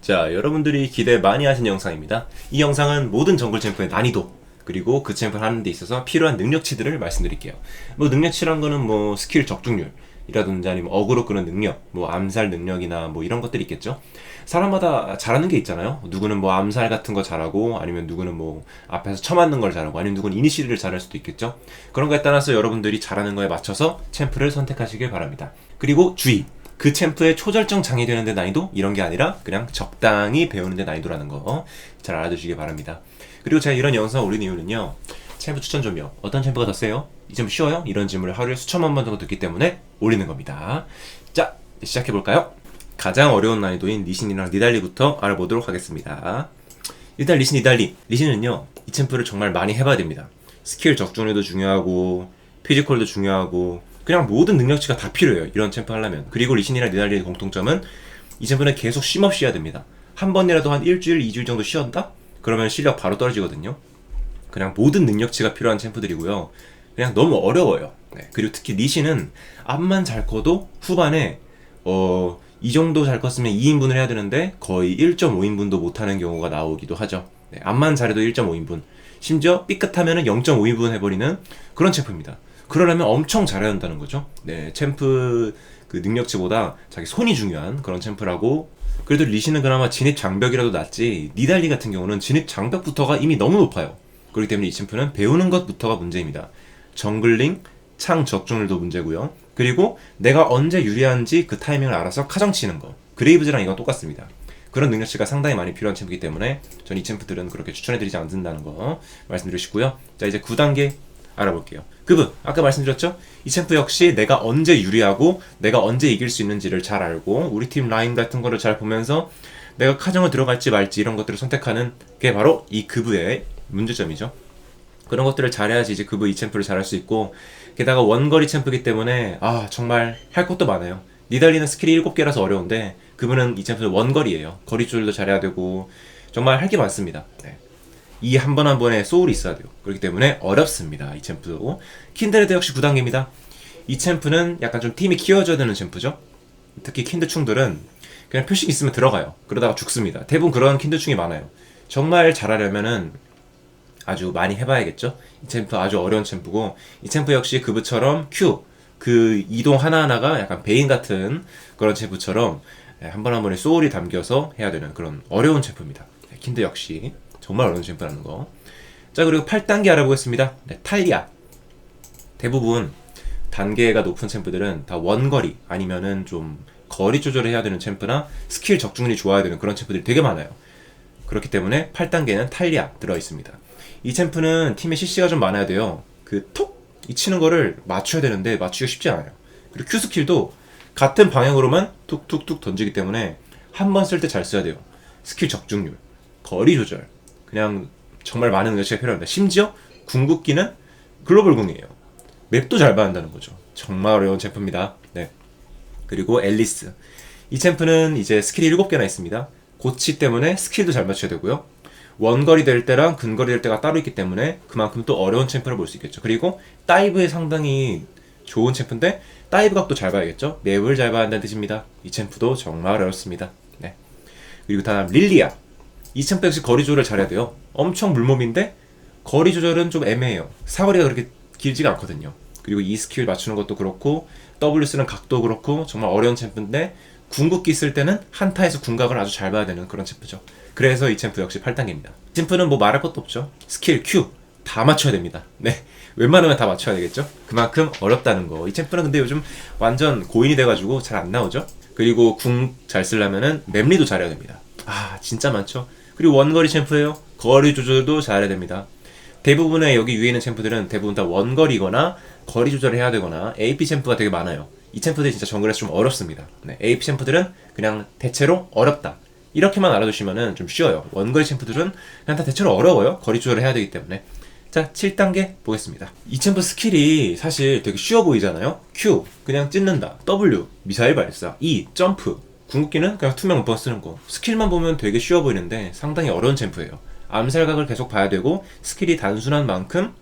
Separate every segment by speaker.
Speaker 1: 자, 여러분들이 기대 많이 하신 영상입니다. 이 영상은 모든 정글 챔프의 난이도 그리고 그 챔프를 하는 데 있어서 필요한 능력치들을 말씀드릴게요. 뭐 능력치란 거는 뭐 스킬 적중률 이라든지 아니면 어그로 끄는 능력, 뭐 암살 능력이나 뭐 이런 것들이 있겠죠. 사람마다 잘하는 게 있잖아요. 누구는 뭐 암살 같은 거 잘하고 아니면 누구는 뭐 앞에서 쳐맞는 걸 잘하고 아니면 누구는 이니시리를 잘할 수도 있겠죠. 그런 거에 따라서 여러분들이 잘하는 거에 맞춰서 챔프를 선택하시길 바랍니다. 그리고 주의. 그 챔프의 초절정 장애되는데 난이도 이런 게 아니라 그냥 적당히 배우는데 난이도라는 거 잘 알아두시기 바랍니다. 그리고 제가 이런 영상 올린 이유는요. 챔프 추천 좀요. 어떤 챔프가 더 세요? 이 챔프 쉬워요? 이런 질문을 하루에 수천만 번 정도 듣기 때문에 올리는 겁니다. 자, 시작해 볼까요? 가장 어려운 난이도인 리신이랑 니달리부터 알아보도록 하겠습니다. 일단 리신 니달리. 리신은요, 이 챔프를 정말 많이 해봐야 됩니다. 스킬 적중률도 중요하고, 피지컬도 중요하고, 그냥 모든 능력치가 다 필요해요. 이런 챔프 하려면. 그리고 리신이랑 니달리의 공통점은 이 챔프는 계속 쉼없이 해야 됩니다. 한 번이라도 한 일주일, 이주일 정도 쉬었다? 그러면 실력 바로 떨어지거든요. 그냥 모든 능력치가 필요한 챔프들이고요. 그냥 너무 어려워요. 네. 그리고 특히 리신은 앞만 잘 커도 후반에 어, 이 정도 잘 컸으면 2인분을 해야 되는데 거의 1.5인분도 못하는 경우가 나오기도 하죠. 네. 앞만 잘해도 1.5인분. 심지어 삐끗하면 0.5인분 해버리는 그런 챔프입니다. 그러려면 엄청 잘해야 한다는 거죠. 네, 챔프 그 능력치보다 자기 손이 중요한 그런 챔프라고 그래도 리신은 그나마 진입 장벽이라도 낮지 니달리 같은 경우는 진입 장벽부터가 이미 너무 높아요. 그렇기 때문에 이 챔프는 배우는 것부터가 문제입니다. 정글링, 창 적중률도 문제고요. 그리고 내가 언제 유리한지 그 타이밍을 알아서 카정 치는 거. 그레이브즈랑 이건 똑같습니다. 그런 능력치가 상당히 많이 필요한 챔프이기 때문에 전 이 챔프들은 그렇게 추천해드리지 않는다는 거 말씀드리시고요. 자 이제 9단계 알아볼게요. 그분 아까 말씀드렸죠? 이 챔프 역시 내가 언제 유리하고 내가 언제 이길 수 있는지를 잘 알고 우리 팀 라인 같은 거를 잘 보면서 내가 카정을 들어갈지 말지 이런 것들을 선택하는 게 바로 이 그브의 문제점이죠. 그런 것들을 잘해야지 이제 그브 이 챔프를 잘할 수 있고 게다가 원거리 챔프기 때문에 아 정말 할 것도 많아요. 니달리는 스킬이 7개라서 어려운데 그분은 이 챔프는 원거리예요. 거리 조절도 잘해야 되고 정말 할 게 많습니다. 네. 이 한 번 한 번에 소울이 있어야 돼요. 그렇기 때문에 어렵습니다. 이 챔프도. 킨드레드 역시 9단계입니다. 이 챔프는 약간 좀 팀이 키워줘야 되는 챔프죠. 특히 킨드충들은 그냥 표식 있으면 들어가요. 그러다가 죽습니다. 대부분 그런 킨드충이 많아요. 정말 잘하려면은 아주 많이 해봐야겠죠. 이 챔프 아주 어려운 챔프고 이 챔프 역시 그부처럼 Q 그 이동 하나하나가 약간 베인 같은 그런 챔프처럼 한 번 한 번에 소울이 담겨서 해야 되는 그런 어려운 챔프입니다. 네, 킨드 역시 정말 어려운 챔프라는 거. 자 그리고 8단계 알아보겠습니다. 네, 탈리아 대부분 단계가 높은 챔프들은 다 원거리 아니면은 좀 거리 조절을 해야 되는 챔프나 스킬 적중률이 좋아야 되는 그런 챔프들이 되게 많아요. 그렇기 때문에 8단계는 탈리아 들어 있습니다. 이 챔프는 팀에 CC가 좀 많아야 돼요. 그 톡! 이 치는 거를 맞춰야 되는데 맞추기가 쉽지 않아요. 그리고 Q 스킬도 같은 방향으로만 툭툭툭 던지기 때문에 한 번 쓸 때 잘 써야 돼요. 스킬 적중률, 거리 조절, 그냥 정말 많은 능력치가 필요합니다. 심지어 궁극기는 글로벌 궁이에요. 맵도 잘 한다는 거죠. 정말 어려운 챔프입니다. 네. 그리고 앨리스. 이 챔프는 이제 스킬이 7개나 있습니다. 고치 때문에 스킬도 잘 맞춰야 되고요. 원거리 될 때랑 근거리 될 때가 따로 있기 때문에 그만큼 또 어려운 챔프를 볼 수 있겠죠. 그리고 다이브에 상당히 좋은 챔프인데 다이브 각도 잘 봐야겠죠. 맵을 잘 봐야 한다는 뜻입니다. 이 챔프도 정말 어렵습니다. 네. 그리고 다음 릴리아. 이 챔프 역시 거리 조절을 잘해야 돼요. 엄청 물몸인데 거리 조절은 좀 애매해요. 사거리가 그렇게 길지가 않거든요. 그리고 이 스킬 맞추는 것도 그렇고 W 쓰는 각도 그렇고 정말 어려운 챔프인데 궁극기 쓸 때는 한타에서 궁각을 아주 잘 봐야 되는 그런 챔프죠. 그래서 이 챔프 역시 8단계입니다. 챔프는 뭐 말할 것도 없죠. 스킬, Q 다 맞춰야 됩니다. 네. 웬만하면 다 맞춰야 되겠죠? 그만큼 어렵다는 거. 이 챔프는 근데 요즘 완전 고인이 돼가지고 잘 안 나오죠? 그리고 궁 잘 쓰려면은 맵리도 잘해야 됩니다. 아, 진짜 많죠? 그리고 원거리 챔프예요. 거리 조절도 잘해야 됩니다. 대부분의 여기 위에 있는 챔프들은 대부분 다 원거리거나 거리 조절을 해야 되거나 AP 챔프가 되게 많아요. 이 챔프들이 진짜 정글에서 좀 어렵습니다. 네, AP 챔프들은 그냥 대체로 어렵다. 이렇게만 알아두시면은 좀 쉬워요. 원거리 챔프들은 그냥 다 대체로 어려워요. 거리 조절을 해야 되기 때문에. 자, 7단계 보겠습니다. 이 챔프 스킬이 사실 되게 쉬워 보이잖아요. Q, 그냥 찢는다. W, 미사일 발사. E, 점프. 궁극기는 그냥 투명 문법 쓰는 거. 스킬만 보면 되게 쉬워 보이는데 상당히 어려운 챔프예요. 암살각을 계속 봐야 되고 스킬이 단순한 만큼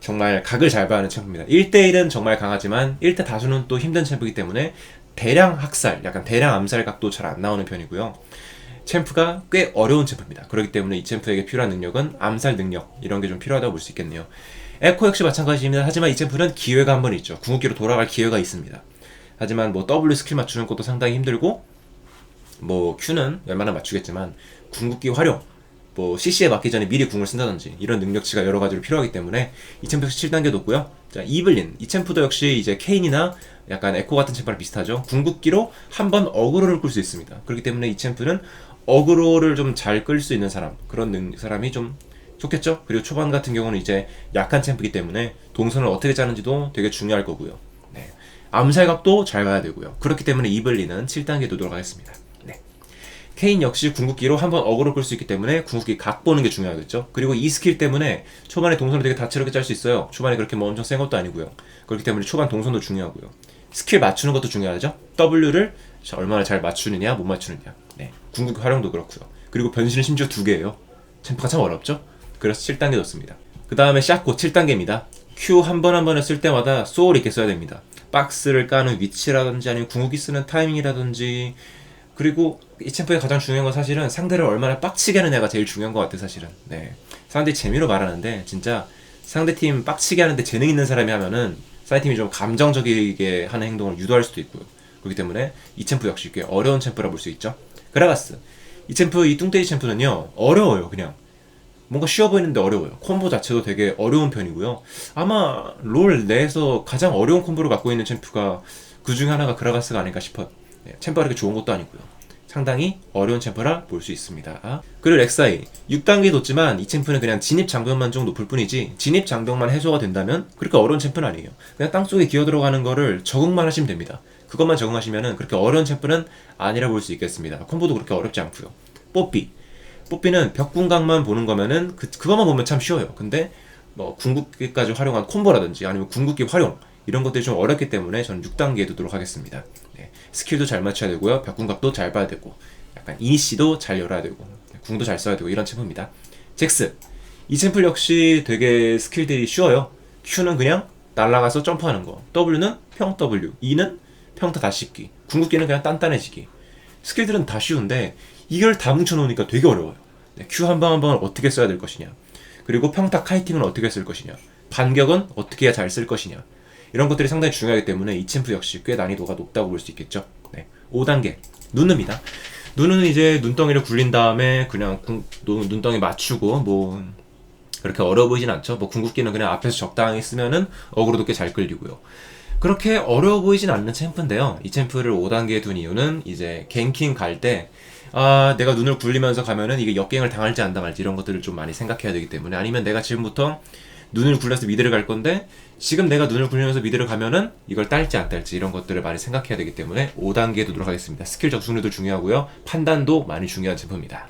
Speaker 1: 정말 각을 잘 봐야 하는 챔프입니다. 1대1은 정말 강하지만 1대 다수는 또 힘든 챔프이기 때문에 대량 학살, 약간 대량 암살 각도 잘 안 나오는 편이고요. 챔프가 꽤 어려운 챔프입니다. 그렇기 때문에 이 챔프에게 필요한 능력은 암살 능력 이런 게 좀 필요하다고 볼 수 있겠네요. 에코 역시 마찬가지입니다. 하지만 이 챔프는 기회가 한 번 있죠. 궁극기로 돌아갈 기회가 있습니다. 하지만 뭐 W 스킬 맞추는 것도 상당히 힘들고 뭐 Q는 웬만하면 맞추겠지만 궁극기 활용 뭐 CC에 맞기 전에 미리 궁을 쓴다든지 이런 능력치가 여러 가지로 필요하기 때문에 이 챔프 역시 7단계 높고요. 자 이블린 이 챔프도 역시 이제 케인이나 약간 에코 같은 챔프랑 비슷하죠. 궁극기로 한 번 어그로를 끌 수 있습니다. 그렇기 때문에 이 챔프는 어그로를 좀 잘 끌 수 있는 사람 그런 능, 사람이 좀 좋겠죠. 그리고 초반 같은 경우는 이제 약한 챔프이기 때문에 동선을 어떻게 짜는지도 되게 중요할 거고요. 네. 암살각도 잘 봐야 되고요. 그렇기 때문에 이블린은 7단계 도도록 하겠습니다. 네. 케인 역시 궁극기로 한번 어그로 끌 수 있기 때문에 궁극기 각 보는 게 중요하겠죠. 그리고 이 스킬 때문에 초반에 동선을 되게 다채롭게 짤 수 있어요. 초반에 그렇게 뭐 엄청 센 것도 아니고요. 그렇기 때문에 초반 동선도 중요하고요. 스킬 맞추는 것도 중요하죠. W를 얼마나 잘 맞추느냐, 못 맞추느냐. 네. 궁극기 활용도 그렇고요. 그리고 변신은 심지어 두 개예요. 챔프가 참 어렵죠. 그래서 7단계 넣습니다. 그 다음에 샤코 7단계입니다. Q 한 번 한 번을 쓸 때마다 소울 있게 써야 됩니다. 박스를 까는 위치라든지 아니면 궁극기 쓰는 타이밍이라든지 그리고 이 챔프의 가장 중요한 건 사실은 상대를 얼마나 빡치게 하느냐가 제일 중요한 것 같아요 사실은 네 사람들이 재미로 말하는데 진짜 상대팀 빡치게 하는데 재능 있는 사람이 하면은 상대팀이 좀 감정적이게 하는 행동을 유도할 수도 있고요 그렇기 때문에 이 챔프 역시 꽤 어려운 챔프라 볼 수 있죠 그라가스 이 챔프 이 뚱떼이 챔프는요 어려워요 그냥 뭔가 쉬워 보이는데 어려워요. 콤보 자체도 되게 어려운 편이고요. 아마 롤 내에서 가장 어려운 콤보를 갖고 있는 챔프가 그 중에 하나가 그라가스가 아닐까 싶어요. 네, 그렇게 좋은 것도 아니고요. 상당히 어려운 챔프라 볼 수 있습니다. 그리고 렉사이 6단계 뒀지만 이 챔프는 그냥 진입 장벽만 좀 높을 뿐이지 진입 장벽만 해소가 된다면 그렇게 어려운 챔프는 아니에요. 그냥 땅속에 기어 들어가는 거를 적응만 하시면 됩니다. 그것만 적응하시면은 그렇게 어려운 챔프는 아니라 볼 수 있겠습니다. 콤보도 그렇게 어렵지 않고요. 뽀삐 뽀삐는 벽궁각만 보는 거면은 그, 그것만 보면 참 쉬워요. 근데 뭐 궁극기까지 활용한 콤보라든지 아니면 궁극기 활용 이런 것들이 좀 어렵기 때문에 저는 6단계에 두도록 하겠습니다. 네, 스킬도 잘 맞춰야 되고요. 벽궁각도 잘 봐야 되고 약간 이니시도 잘 열어야 되고 궁도 잘 써야 되고 이런 챔프입니다. 잭스 이 챔프 역시 되게 스킬들이 쉬워요. Q는 그냥 날아가서 점프하는 거 W는 평 W E는 평타 다시 씹기 궁극기는 그냥 단단해지기 스킬들은 다 쉬운데 이걸 다 뭉쳐놓으니까 되게 어려워요. 네, Q 한 방 한 방을 어떻게 써야 될 것이냐. 그리고 평타 카이팅은 어떻게 쓸 것이냐. 반격은 어떻게 잘 쓸 것이냐. 이런 것들이 상당히 중요하기 때문에 이 챔프 역시 꽤 난이도가 높다고 볼 수 있겠죠. 네. 5단계. 눈입니다. 눈은 이제 눈덩이를 굴린 다음에 그냥 궁, 눈덩이 맞추고 뭐 그렇게 어려워 보이진 않죠. 뭐 궁극기는 그냥 앞에서 적당히 쓰면은 어그로도 꽤 잘 끌리고요. 그렇게 어려워 보이진 않는 챔프인데요. 이 챔프를 5단계에 둔 이유는 이제 갱킹 갈 때 아, 내가 눈을 굴리면서 가면은 이게 역갱을 당할지 안 당할지 이런 것들을 좀 많이 생각해야 되기 때문에 아니면 내가 지금부터 눈을 굴려서 미드를 갈 건데 지금 내가 눈을 굴리면서 미드를 가면은 이걸 딸지 안 딸지 이런 것들을 많이 생각해야 되기 때문에 5단계에 두도록 하겠습니다. 스킬 적중률도 중요하고요. 판단도 많이 중요한 챔프입니다.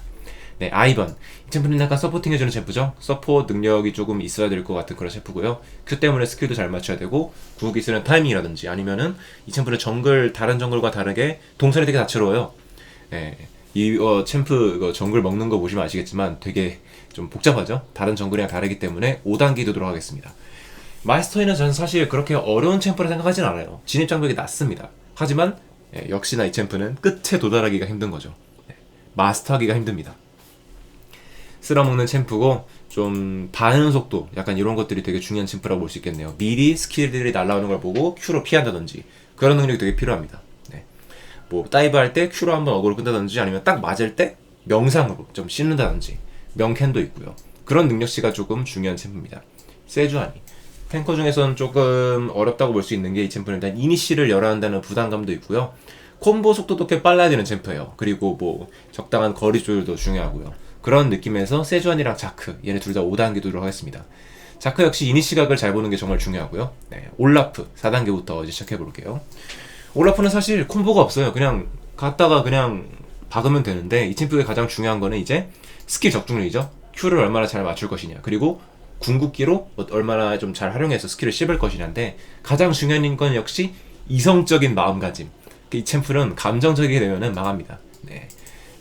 Speaker 1: 네, 아이번. 이 챔프는 약간 서포팅 해주는 챔프죠. 서포 능력이 조금 있어야 될 것 같은 그런 챔프고요. 그 때문에 스킬도 잘 맞춰야 되고 궁극기 쓰는 타이밍이라든지 아니면은 이 챔프는 정글 다른 정글과 다르게 동선이 되게 다채로워요. 네. 이 어, 챔프 이거 정글 먹는 거 보시면 아시겠지만 되게 좀 복잡하죠. 다른 정글이랑 다르기 때문에 5단계 도록 하겠습니다. 마스터에는 저는 사실 그렇게 어려운 챔프라 생각하진 않아요. 진입 장벽이 낮습니다. 하지만 예, 역시나 이 챔프는 끝에 도달하기가 힘든 거죠. 예, 마스터하기가 힘듭니다. 쓸어먹는 챔프고 좀 반응 속도 약간 이런 것들이 되게 중요한 챔프라고 볼 수 있겠네요. 미리 스킬들이 날라오는 걸 보고 Q로 피한다든지 그런 능력이 되게 필요합니다. 뭐 다이브 할때 큐로 한번 어그로 끈다든지 아니면 딱 맞을 때 명상으로 좀 씻는다든지 명캔도 있고요. 그런 능력치가 조금 중요한 챔프입니다. 세주아니 탱커 중에서는 조금 어렵다고 볼 수 있는 게 이 챔프는 일단 이니시를 열어야 한다는 부담감도 있고요. 콤보 속도도 꽤 빨라야 되는 챔프예요. 그리고 뭐 적당한 거리 조율도 중요하고요. 그런 느낌에서 세주안이랑 자크 얘네 둘 다 5단계 두도록 하겠습니다. 자크 역시 이니시각을 잘 보는 게 정말 중요하고요. 네, 올라프 4단계부터 이제 시작해 볼게요. 올라프는 사실 콤보가 없어요. 그냥 갔다가 그냥 박으면 되는데 이 챔프의 가장 중요한 거는 이제 스킬 적중률이죠. Q를 얼마나 잘 맞출 것이냐. 그리고 궁극기로 얼마나 좀 잘 활용해서 스킬을 씹을 것이냐인데 가장 중요한 건 역시 이성적인 마음가짐. 이 챔프는 감정적이게 되면은 망합니다. 네.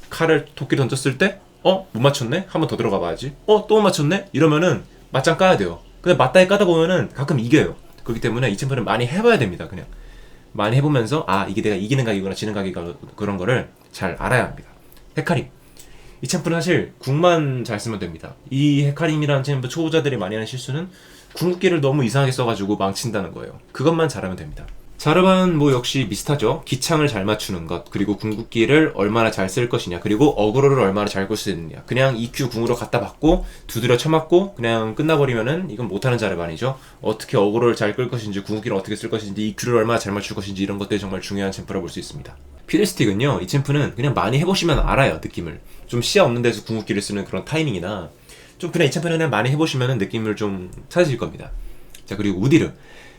Speaker 1: 칼을 토끼 던졌을 때 어? 못 맞췄네? 한 번 더 들어가 봐야지. 어? 또 못 맞췄네? 이러면은 맞짱 까야 돼요. 근데 맞다이 까다 보면은 가끔 이겨요. 그렇기 때문에 이 챔프는 많이 해봐야 됩니다. 그냥. 많이 해보면서 아 이게 내가 이기는 각이구나 지는 각이구나 그런 거를 잘 알아야 합니다. 헤카림 이 챔프는 사실 궁만 잘 쓰면 됩니다. 이 헤카림이라는 챔프 초보자들이 많이 하는 실수는 궁극기를 너무 이상하게 써가지고 망친다는 거예요. 그것만 잘하면 됩니다. 자르반 뭐 역시 비슷하죠. 기창을 잘 맞추는 것, 그리고 궁극기를 얼마나 잘 쓸 것이냐, 그리고 어그로를 얼마나 잘끌수 있느냐. 그냥 EQ 궁으로 갖다 받고 두드려 쳐맞고 그냥 끝나버리면은 이건 못하는 자르반이죠. 어떻게 어그로를 잘 끌 것인지, 궁극기를 어떻게 쓸 것인지, EQ를 얼마나 잘 맞출 것인지 이런 것들이 정말 중요한 챔프라 볼 수 있습니다. 피들스틱은요, 이 챔프는 그냥 많이 해보시면 알아요, 느낌을. 좀 시야 없는 데서 궁극기를 쓰는 그런 타이밍이나 좀 그냥 이 챔프는 그냥 많이 해보시면 느낌을 좀 찾으실 겁니다. 자, 그리고 우디르.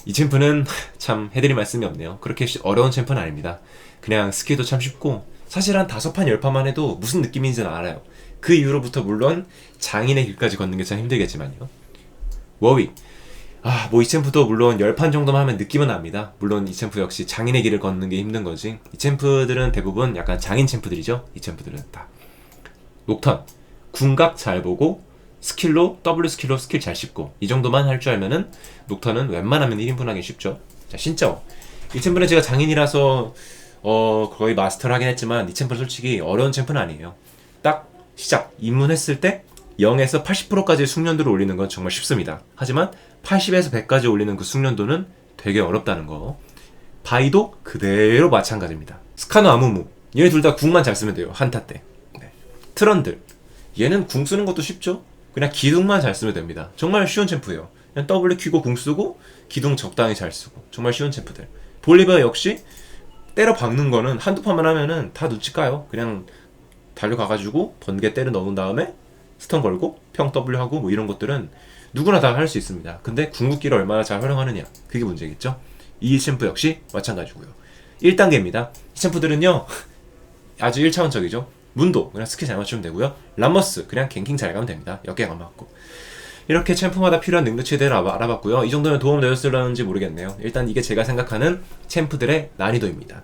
Speaker 1: 이 챔프는 참 해드릴 말씀이 없네요. 그렇게 쉬- 어려운 챔프는 아닙니다. 그냥 스킬도 참 쉽고 사실 한 다섯 판, 열 판만 해도 무슨 느낌인지는 알아요. 그 이후로부터 물론 장인의 길까지 걷는 게 참 힘들겠지만요. 워윅. 아, 뭐 이 챔프도 물론 열판 정도만 하면 느낌은 납니다. 물론 이 챔프 역시 장인의 길을 걷는 게 힘든 거지. 이 챔프들은 대부분 약간 장인 챔프들이죠. 이 챔프들은 다. 녹턴. 궁각 잘 보고 스킬로 W 스킬로 스킬 잘 씹고 이 정도만 할 줄 알면은 녹턴은 웬만하면 1인분 하기 쉽죠. 자, 신짜오. 이 챔프는 제가 장인이라서 어 거의 마스터를 하긴 했지만 이 챔프는 솔직히 어려운 챔프는 아니에요. 딱 시작 입문했을 때 0에서 80%까지 숙련도를 올리는 건 정말 쉽습니다. 하지만 80에서 100까지 올리는 그 숙련도는 되게 어렵다는 거. 바이도 그대로 마찬가지입니다. 스카노 아무무 얘네 둘 다 궁만 잘 쓰면 돼요 한타 때. 네. 트런들 얘는 궁 쓰는 것도 쉽죠. 그냥 기둥만 잘 쓰면 됩니다. 정말 쉬운 챔프예요. 그냥 W 키고 궁 쓰고 기둥 적당히 잘 쓰고 정말 쉬운 챔프들. 볼리버 역시 때려 박는 거는 한두 판만 하면은 다 눈치 까요. 그냥 달려가가지고 번개 때려 넣은 다음에 스턴 걸고 평 W 하고 뭐 이런 것들은 누구나 다 할 수 있습니다. 근데 궁극기를 얼마나 잘 활용하느냐 그게 문제겠죠. 이 챔프 역시 마찬가지고요. 1단계입니다. 이 챔프들은요 아주 1차원적이죠. 문도 그냥 스킬 잘 맞추면 되고요. 람머스 그냥 갱킹 잘 가면 됩니다. 역갱 안 맞고. 이렇게 챔프마다 필요한 능력치에 대해 알아- 알아봤고요. 이 정도면 도움 되었을런지 모르겠네요. 일단 이게 제가 생각하는 챔프들의 난이도입니다.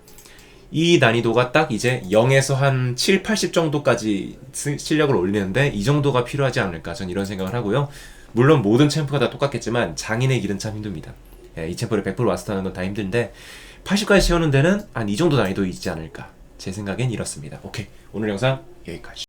Speaker 1: 이 난이도가 딱 이제 0에서 한 7, 80 정도까지 스- 실력을 올리는데 이 정도가 필요하지 않을까 전 이런 생각을 하고요. 물론 모든 챔프가 다 똑같겠지만 장인의 길은 참 힘듭니다. 예, 이 챔프를 100% 마스터하는 건 다 힘든데 80까지 채우는 데는 한 이 정도 난이도 있지 않을까 제 생각엔 이렇습니다. 오케이 오늘 영상 여기까지.